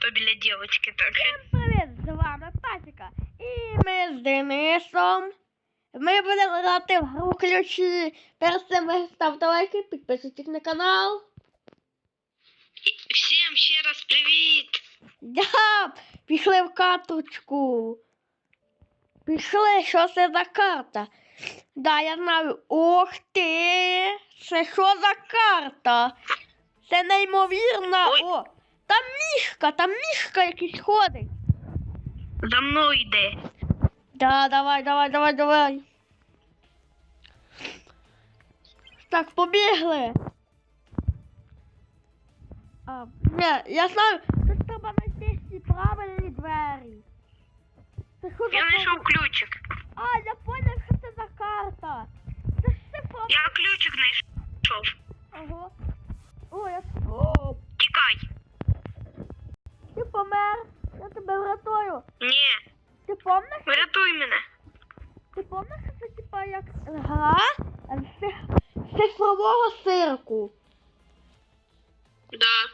Тут біля дівчинки так. Привіт, з вами Пасіка. І ми з Денисом. Ми будемо грати в гру ключі. Перед цим ви ставте лайки, підписуйтесь на канал. Всім ще раз привіт! Да, пішли в карточку. Пішли, що це за карта? Да, я знаю. Ох ти! Це що за карта? Це неймовірна. Ой. О! Там мішка, там мішка якийсь ходить. За мною йде. Да, давай, давай, давай, давай. Так, побігли. А, не, я знаю, тут треба знайти правильні двері. Це що Я знайшов ключик. А, я поняв, що це за карта. Це ж цифра. Я ключик знайшов. Ого. Як гра з циф- цифрового цирку? Да.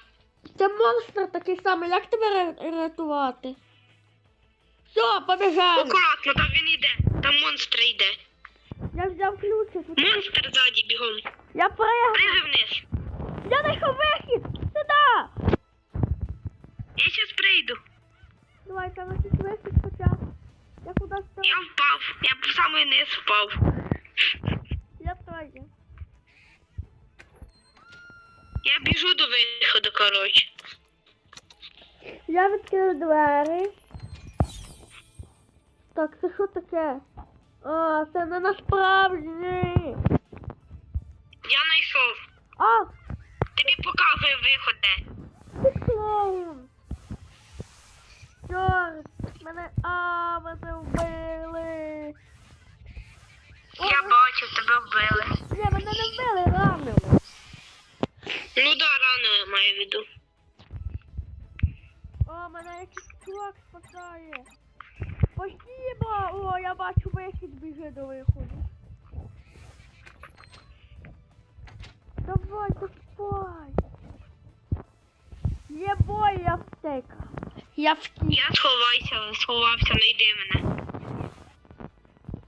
Це монстр такий самий, як тебе рятувати? Все, побіжали. Акуратно, там він йде. Там монстр йде. Я взяв ключик. Монстр ззаді бігом. Я пригну. Пригай вниз. Я знайшов вихід. Сюди. Я зараз прийду. Давай, там якийсь вихід хоча. Я кудись там. Я впав. Я самий низ впав. Відкрив двері. Так, це що таке? А, це не насправді. Я знайшов. А, Тобі показую виходи. Ти клоун! Чорт! Мене. А, мене вбили! Я бачив, тебе вбили. Ні, мене не вбили, ранили! Ну да, рано маю в виду. Мене якийсь чувак спасає! Спасибо! О, я бачу вихід біжи до виходу. Давай, давай! Є бой, я втека. Я втік. Я сховайся, сховався, не йди мене.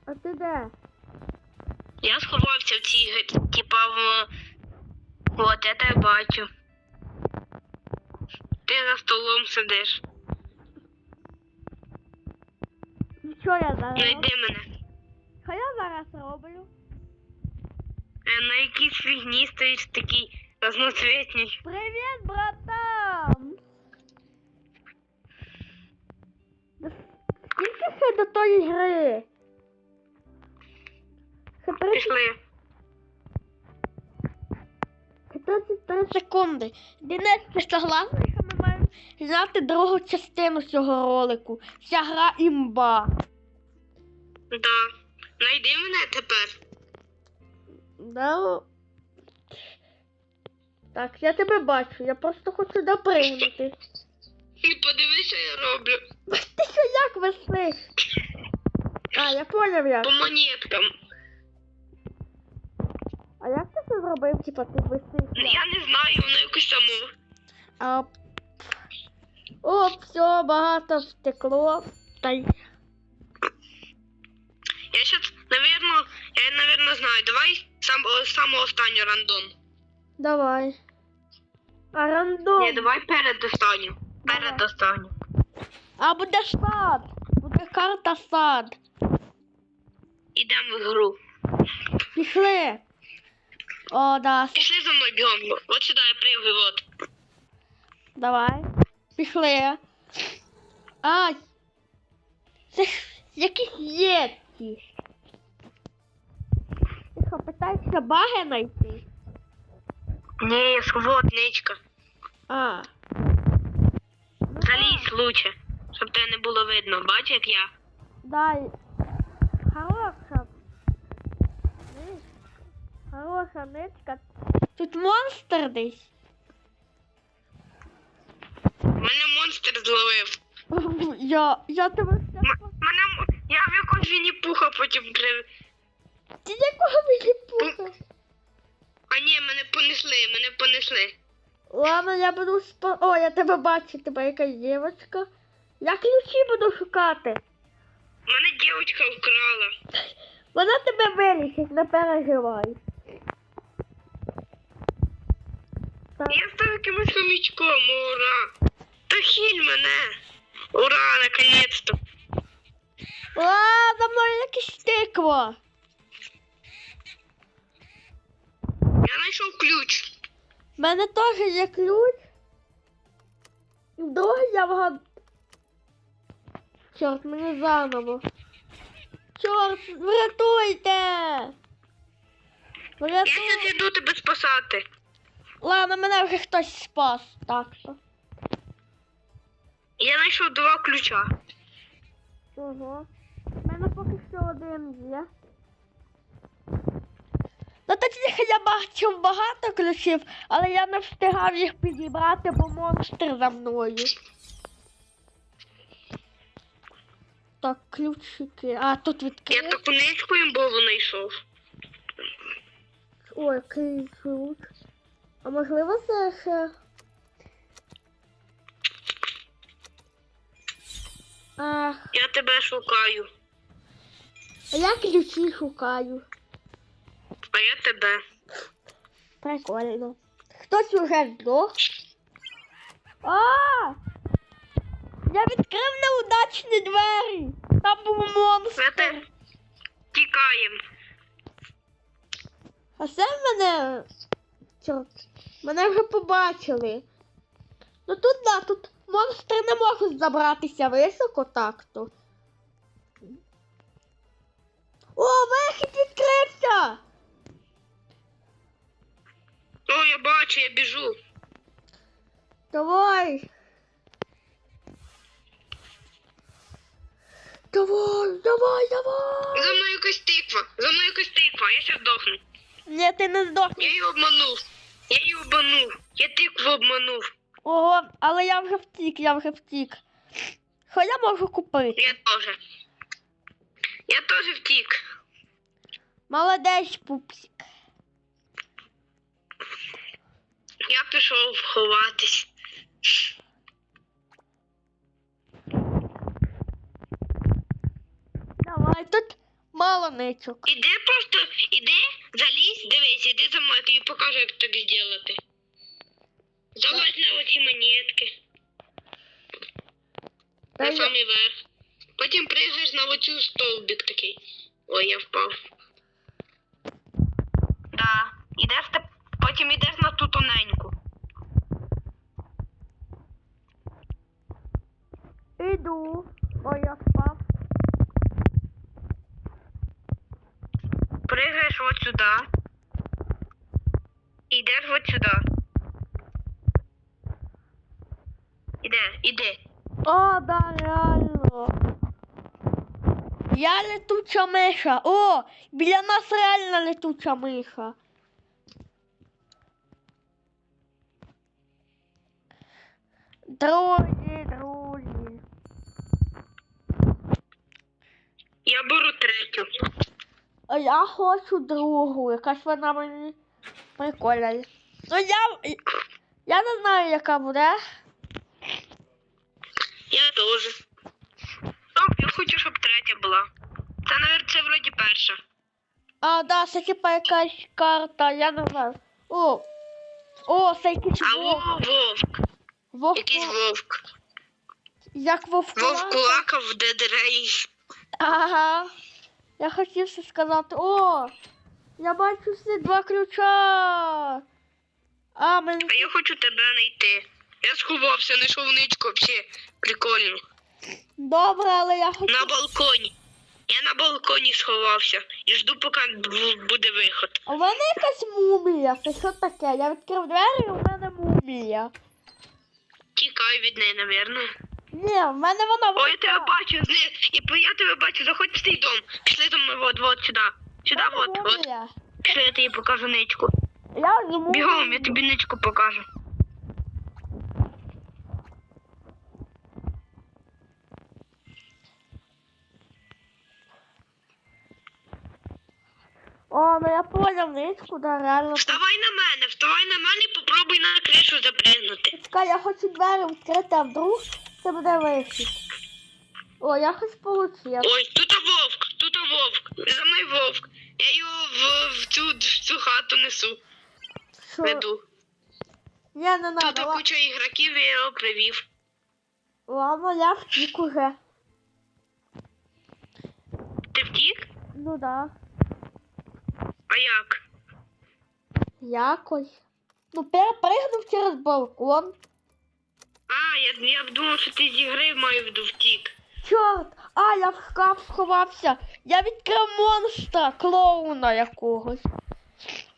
А ти де? Я сховався в цій, типа в. От, я тебе бачу. Ти за столом сидиш. Ну що я зараз? Не роблю? йди мене. Що я зараз роблю? Е, На якійсь фігні стоїш такий разноцвітній. Привет, братан! Скільки ще до тої гри? Ще 30 Пішли. 33 секунди. Денис, ти що маємо зняти другу частину цього ролику? Ця гра імба. Да. Найди мене тепер. Да. Так, я тебе бачу, я просто хочу допригнути. І подивись, що я роблю. Ти що як весниш? А, я поняв як. По монеткам. А як ти це зробив, типа ти весниш? Я не знаю, воно якось само. А... О, все, багато втекло. Та й... Я щас, наверно, я, наверно, знаю. Давай сам, о, саму останню рандом. Давай. А рандом. Ні, давай перед останню. Перед Давай. останню. А буде сад. Буде карта сад. Ідемо в гру. Пішли. О, да. с- Пішли за мною бігом. От сюди я пригаю, от. Давай. Пішли. А. Це ж якісь єдкі. Ти що, питаєшся баги знайти? Ні, сводничка. А. Залізь лучше, щоб тебе не було видно. Бач, як я. Дай. Хороша. Хороша нитка. Тут монстр десь. Мене монстр зловив. Я, я тебе все... Мене я в якогось вінні-пуха потім при. Ти якого мені пуха? А ні, мене понесли, мене понесли. Ладно, я буду спа... О, я тебе бачу, тебе якась дівчинка. Я ключі буду шукати. Мене дівчинка вкрала. Вона тебе вилічить, не переживай. Так. Я став якимось хомячком, ура! Та хіль мене! Ура, наконец-то! А, за мною якесь тикво. Я знайшов ключ. У мене теж є ключ. Другий я вгад... Чорт, мені заново. Чорт, врятуйте! Я Врятуйте! зараз іду тебе спасати. Ладно, мене вже хтось спас, так що. Я знайшов два ключа. Ого. У мене поки що один є. Ну точніше, я бачив багато ключів, але я не встигав їх підібрати, бо монстр за мною. Так, ключики. А, тут Я відкрито. таку ничку імбову знайшов. Ой, ключ. А можливо це ще. Ах, Я тебе шукаю, а я ключі шукаю. а я тебе. Прикольно. Хтось уже здох. А! Я відкрив неудачні двері. Там був монстр. Ми тікаємо. А це мене. Чорт. Мене вже побачили. Ну тут да, тут монстри не можуть забратися високо так-то. О, вихід відкрився! О, я бачу, я біжу. Давай. Давай, давай, давай. За мною якась тиква, за мною якась тиква, я ще здохну. Ні, ти не здохнеш. Я її обманув. Я її обманув. Я тикву обманув. Ого, але я вже втік, я вже втік. Що я можу купити? Я теж. Я теж втік. Молодець, пупсик. Я пішов ховатись. Давай, тут мало ничок. Іди просто, іди, залізь, дивись, іди за мною, я тобі покажу, як так зробити. Залазь на оці монетки. Та на я- самий верх. Потім пригаєш на оцю стовбик такий. Ой, я впав. Да. Ідеш ти, потім ідеш на ту тоненьку. Іду. Ой, я впав. Пригаєш от сюди. Ідеш от сюди. Іди. О, да, реально. Я летуча миша. О, біля нас реально летуча миша. Друзі, друзі. Я беру третю. А я хочу другу, якась вона мені прикольна. Ну я. Я не знаю, яка буде. Я теж. О, я хочу, щоб третя була. Це, навіть, це вроді перша. А, да, це типа якась карта, я не знаю. О! О, це якийсь А вовк. о, вовк. Вовк. Якийсь вовк. Як вовк. Вовк кулакав в Dead Ага. Я хотів ще сказати. О! Я бачу всі два ключа. А, мені. А я хочу тебе знайти. Я сховався, знайшов ничку, взагалі прикольно. Добре, але я хочу. На балконі. Я на балконі сховався і жду, поки буде виход. У мене якась мумія. Це що таке? Я відкрив двері, і у мене мумія. Тікай від неї, напевно. Ні, в мене вона О, я тебе бачу, зни... і я тебе бачу, заходь в цей дом. Пішли до мене, от, от сюди. Сюди, от, от. Пішли, я тобі покажу ничку. Я. Бігом, я тобі ничку покажу. О, ну я понял, нитку, да, реально. Вставай на мене, вставай на мене і попробуй на кришу запригнути. Чекай, я хочу двері відкрити, а вдруг це буде вихід. О, я хоч получив. Ой, тут вовк, тут вовк. За мною вовк. Я його в, в, цю, в цю хату несу, Що? веду. Ні, не Тут надо. Ла- куча ігроків, я його привів. Ладно, я втік уже. Ти втік? Ну да. А як? Якось. Ну, перепригнув через балкон. А, я, я думав, що ти з ігри маю втік. Чорт! А, я в шкаф сховався. Я відкрив монстра, клоуна якогось.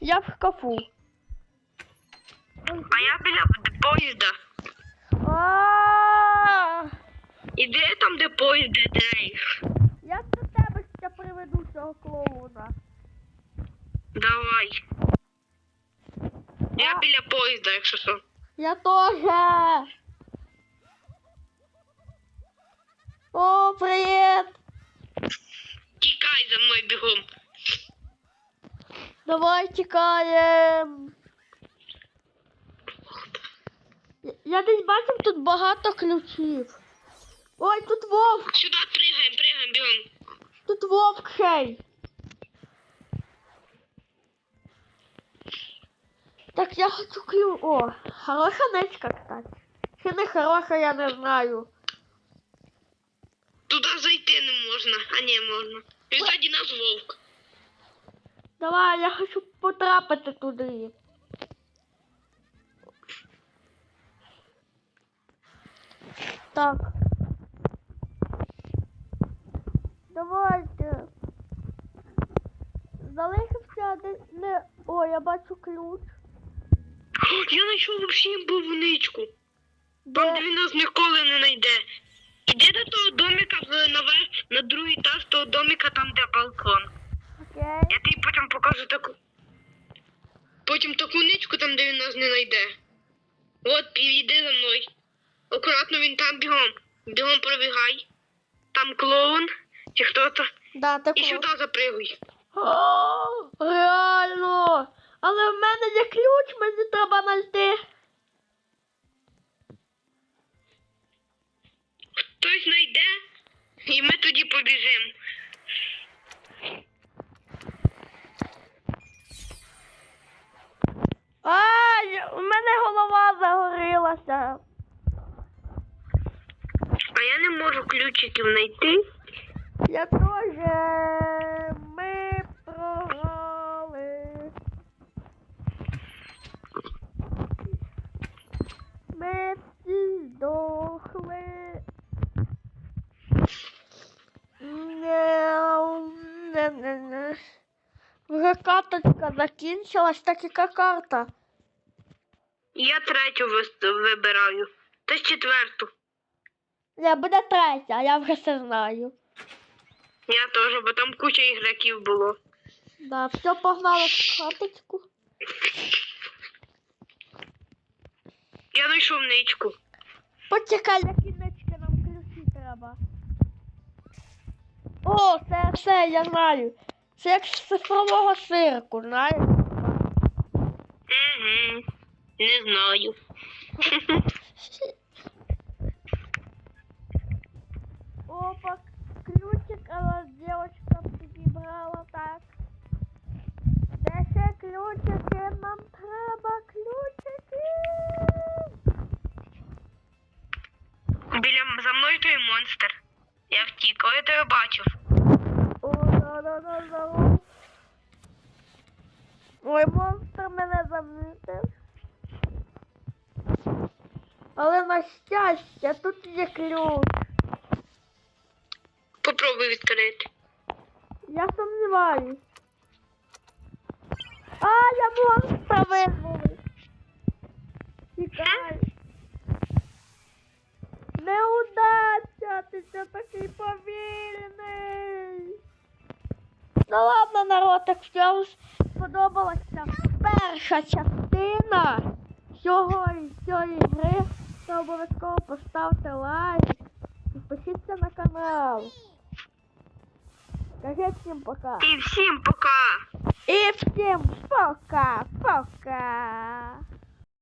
Я в шкафу. А я біля поїзда. А, Іди там, де поїзд, де. Я до тебе ще приведу цього клоуна. Давай. Я біля поїзда, якщо що. Я тоже. О, привіт! Тікай за мною бігом. Давай тікаєм. Я- Я десь бачив тут багато ключів. Ой, тут вовк, Сюди пригаємо, пригаємо бігом. тут вовк хей. Так я хочу ключ. О, хороша нечка, кстати. Чи не хороша, я не знаю. Туди зайти не можна. А ні, можна. І ззаді нас вовк. Давай, я хочу потрапити туди. Так. Давайте. Залишився десь не. О, я бачу ключ. Я знайшов взагалі бувничку. Там, де Де? він нас ніколи не знайде. Іди до того домика наверх, на другий етаж того домика, там де балкон. Окей. Я тобі потім покажу таку. Потім таку ничку там, де він нас не знайде. От, підійди за мною. Акуратно він там бігом. Бігом пробігай. Там клоун, чи хто то. Да, так. І сюди запригуй. Реально. Але в мене є ключ, мені треба знайти. Хтось знайде, і ми тоді побіжимо. Ай, у мене голова загорілася. А я не можу ключиків знайти. Я теж. Ми програли. Ми всі здохли. Няу, не-не-не. Вже карточка закінчилась, так яка карта? Я третю вибираю. Та ж четверту. Не, буде третя, я вже все знаю. Я теж, бо там куча ігроків було. Да, все погнали в карточку. Я знайшов ничку. Почекай, які нички нам ключі треба. О, все, я знаю. Це як з цифрового цирку, знаєш? Угу. Не знаю. Опа, ключик, але девочка підібрала так. Де ще ключики? Нам треба ключики. Біля за мною той монстр. Я втік, але я тебе бачив. Да, да. Ой, монстр мене замітив. Але на щастя, тут є ключ. Попробуй відкрити. Я сумніваюсь. А, я монстра визволив. Тікай. Неудача, ти що такий повільний. Ну ладно, народ, якщо вам сподобалася перша частина цього цієї гри, то обов'язково поставте лайк. Підпишіться на канал. Скажіть всім пока. І всім пока. І всім пока-пока.